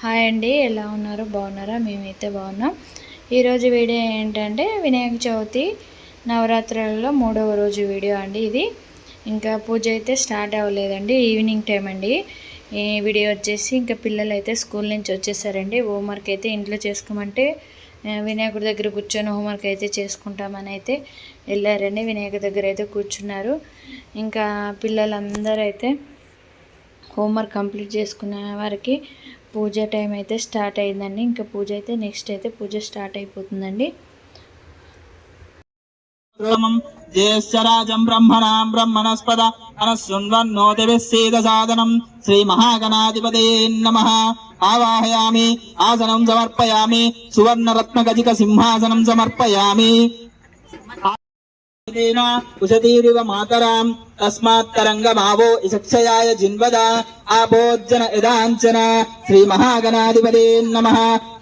Hi అండి ఎలా ఉన్నారు? బాగున్నారా? మేమైతే బాగున్నాం. ఈరోజు వీడియో ఏంటంటే వినాయక చవితి నవరాత్రులలో మూడవ రోజు వీడియో అండి ఇది. ఇంకా పూజ అయితే స్టార్ట్ అవ్వలేదండి ఈవినింగ్ టైం అండి. ఈ వీడియో వచ్చేసి ఇంకా పిల్లలు అయితే స్కూల్ నుంచి వచ్చేసారండి. హోంవర్క్ అయితే ఇంట్లో చేసుకోమంటే వినాయకుడి దగ్గర కూర్చొని హోంవర్క్ అయితే చేసుకుంటామని అయితే వెళ్ళారండి. వినాయకుడి దగ్గర అయితే కూర్చున్నారు. ఇంకా పిల్లలందరూ అయితే హోంవర్క్ కంప్లీట్ చేసుకునే వారికి పూజ టైం అయితే స్టార్ట్ అయిందండి. ఇంకా పూజ అయితే నెక్స్ట్ అయితే పూజ స్టార్ట్ అయిపోతుందండి. జ్యేష్ఠరాజం శ్రీ ఆవాహయామి ఆసనం సమర్పయామి సువర్ణ రత్న గజిక సింహాసనం సమర్పయామి. ఉషతీరివ మాతరాం తస్మాత్తరంగమావో ఇషక్షయాయ జిన్వదా ఆపోజ్జన యదాంచన శ్రీ మహాగణాధిపతే నమ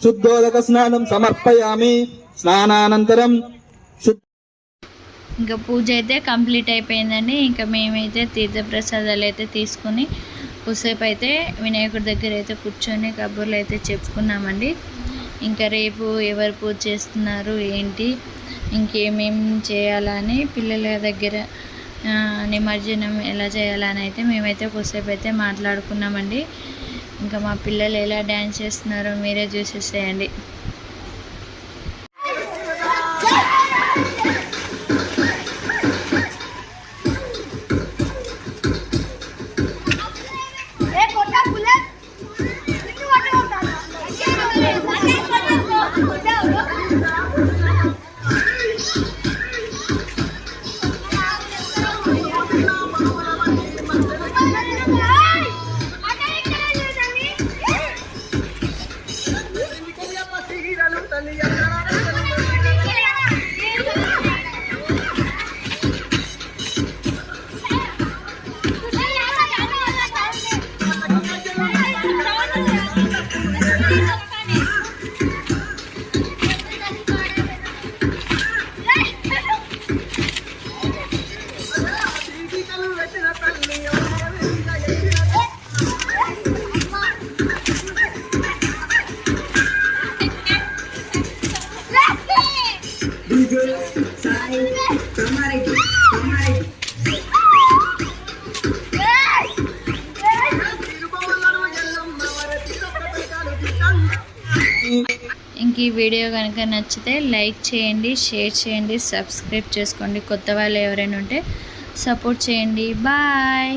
శుద్ధోదక స్నానం సమర్పయామి స్నానానంతరం ఇంకా పూజ అయితే కంప్లీట్ అయిపోయిందండి. ఇంకా మేమైతే తీర్థప్రసాదాలు అయితే తీసుకుని కొద్దిసేపు అయితే వినాయకుడి దగ్గర అయితే కూర్చొని కబుర్లు అయితే చెప్పుకున్నామండి. ఇంకా రేపు ఎవరు పూజ చేస్తున్నారు ఏంటి? ఇంకేమేం చేయాలని పిల్లల దగ్గర నిమజ్జనం ఎలా చేయాలని అయితే మేమైతే కొద్దిసేపు అయితే మాట్లాడుకున్నామండి. ఇంకా మా పిల్లలు ఎలా డ్యాన్స్ చేస్తున్నారో మీరే చూసేసేయండి. Tadi yang. ఇంక ఈ వీడియో కనుక నచ్చితే లైక్ చేయండి షేర్ చేయండి సబ్స్క్రైబ్ చేసుకోండి. కొత్త వాళ్ళు ఎవరైనా ఉంటే సపోర్ట్ చేయండి. బాయ్.